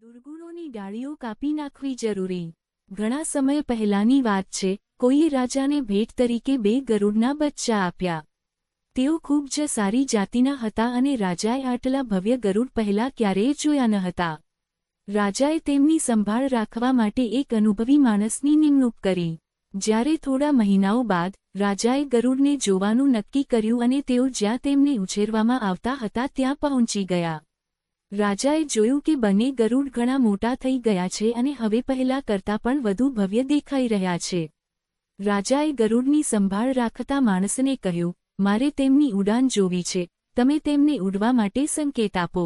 દુર્ગુણોની ડાળીઓ કાપી નાખવી જરૂરી. ઘણા સમય પહેલાની વાત છે, કોઈએ રાજાને ભેટ તરીકે બે ગરુડના બચ્ચા આપ્યા. તેઓ ખૂબ જ સારી જાતિના હતા અને રાજાએ આટલા ભવ્ય ગરુડ પહેલા ક્યારેય જોયા ન હતા. રાજાએ તેમની સંભાળ રાખવા માટે એક અનુભવી માણસની નિમણૂક કરી. જ્યારે થોડા મહિનાઓ બાદ, રાજાએ ગરુડને જોવાનું નક્કી કર્યું અને તેઓ જ્યાં તેમને ઉછેરવામાં આવતા હતા ત્યાં પહોંચી ગયા. રાજાએ જોયું કે બંને ગરુડ ઘણા મોટા થઈ ગયા છે અને હવે પહેલા કરતાં પણ વધુ ભવ્ય દેખાઈ રહ્યા છે. રાજાએ ગરુડની સંભાળ રાખતા માણસને કહ્યું, મારે તેમની ઉડાન જોવી છે. તમે તેમને ઉડવા માટે સંકેત આપો.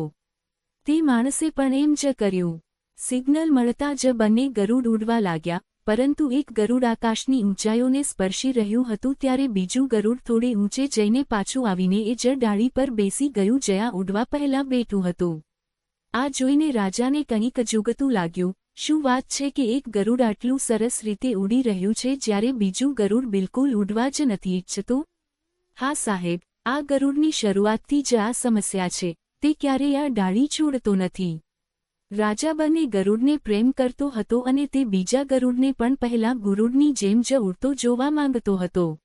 તે માણસે પણ એમ જ કર્યું. સિગ્નલ મળતા જ બંને ગરુડ ઉડવા લાગ્યા, પરંતુ એક ગરુડ આકાશની ઊંચાઈઓને સ્પર્શી રહ્યું હતું ત્યારે બીજું ગરુડ થોડે ઊંચે જઈને પાછું આવીને એ જ ડાળી પર બેસી ગયું જયા ઉડવા પહેલાં બેઠું હતું. આ જોઈને રાજાને કંઈક જુગતું લાગ્યું. શું વાત છે કે એક ગરુડ આટલું સરસ રીતે ઉડી રહ્યું છે જ્યારે બીજું ગરુડ બિલકુલ ઉડવા જ નથી ઈચ્છતું? હા સાહેબ, આ ગરુડની શરૂઆતથી જ આ સમસ્યા છે. તે ક્યારેય આ ડાળી છોડતો નથી. રાજા બંને ગરુડને પ્રેમ કરતો હતો અને તે બીજા ગરુડને પણ પહેલા ગુરુડની જેમ જ ઉડતો જોવા માંગતો હતો.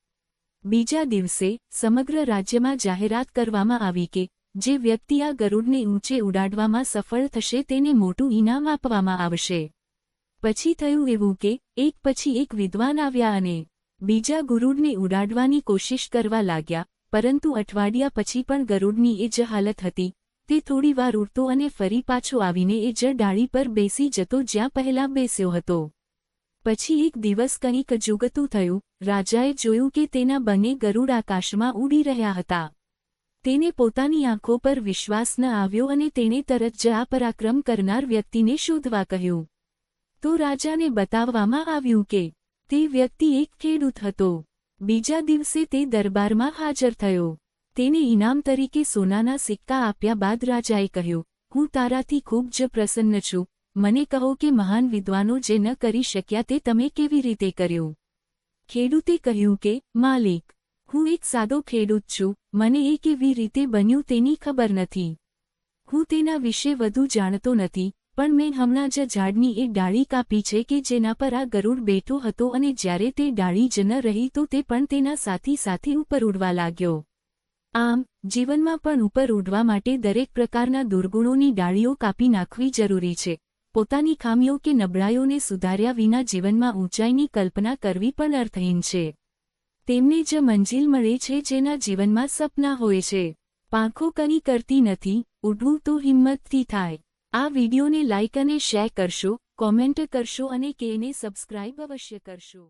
બીજા દિવસે સમગ્ર રાજ્યમાં જાહેરાત કરવામાં આવી કે જે વ્યક્તિ આ ગરુડને ઊંચે ઉડાડવામાં સફળ થશે તેને મોટું ઇનામ આપવામાં આવશે. પછી થયું એવું કે, એક પછી એક વિદ્વાન આવ્યા અને બીજા ગુરુડને ઉડાડવાની કોશિશ કરવા લાગ્યા, પરંતુ અઠવાડિયા પછી પણ ગરુડની એ જ હાલત હતી. તે થોડીવાર ઉડતો અને ફરી પાછો આવીને એ જ ડાળી પર બેસી જતો જ્યાં પહેલા બેસ્યો હતો. પછી એક દિવસ કંઈક જુગતું થયું. રાજાએ જોયું કે તેના બંને ગરુડ આકાશમાં ઉડી રહ્યા હતા. તેને પોતાની આંખો પર વિશ્વાસ ન આવ્યો અને તેણે તરત જ આ પરાક્રમ કરનાર વ્યક્તિને શોધવા કહ્યું. તો રાજાને બતાવવામાં આવ્યું કે, તે વ્યક્તિ એક ખેડૂત હતો. બીજા દિવસે તે દરબારમાં હાજર થયો. તેને ઇનામ તરીકે સોનાના સિક્કા આપ્યા બાદ રાજાએ કહ્યું, હું તારાથી ખૂબ જ પ્રસન્ન છું. મને કહો કે મહાન વિદ્વાનો જે ન કરી શક્યા તે તમે કેવી રીતે કર્યું? ખેડૂતે કહ્યું કે, માલિક હું એક સાદો ખેડૂત છું, મને એ કેવી રીતે બન્યું તેની ખબર નથી. હું તેના વિશે વધુ જાણતો નથી, પણ મેં હમણાં જ ઝાડની એક ડાળી કાપી છે કે જેના પર આ ગરુડ બેઠો હતો અને જ્યારે તે ડાળી જ ન રહી તો તે પણ તેના સાથી સાથે ઉપર ઉડવા લાગ્યો. આમ, જીવનમાં પણ ઉપર ઉડવા માટે દરેક પ્રકારના દુર્ગુણોની ડાળીઓ કાપી નાખવી જરૂરી છે. પોતાની ખામીઓ કે નબળાઈઓને સુધાર્યા વિના જીવનમાં ઊંચાઈની કલ્પના કરવી પણ અર્થહીન છે. તેમને જ મંજિલ મળે છે જેના જીવનમાં સપના હોય છે. પાંખો કની કરતી નથી ઉઠવું તો હિંમતથી થાય. આ વિડીયોને લાઇક અને શેર કરશો, કોમેન્ટ કરશો અને કેને સબસ્ક્રાઇબ અવશ્ય કરશો.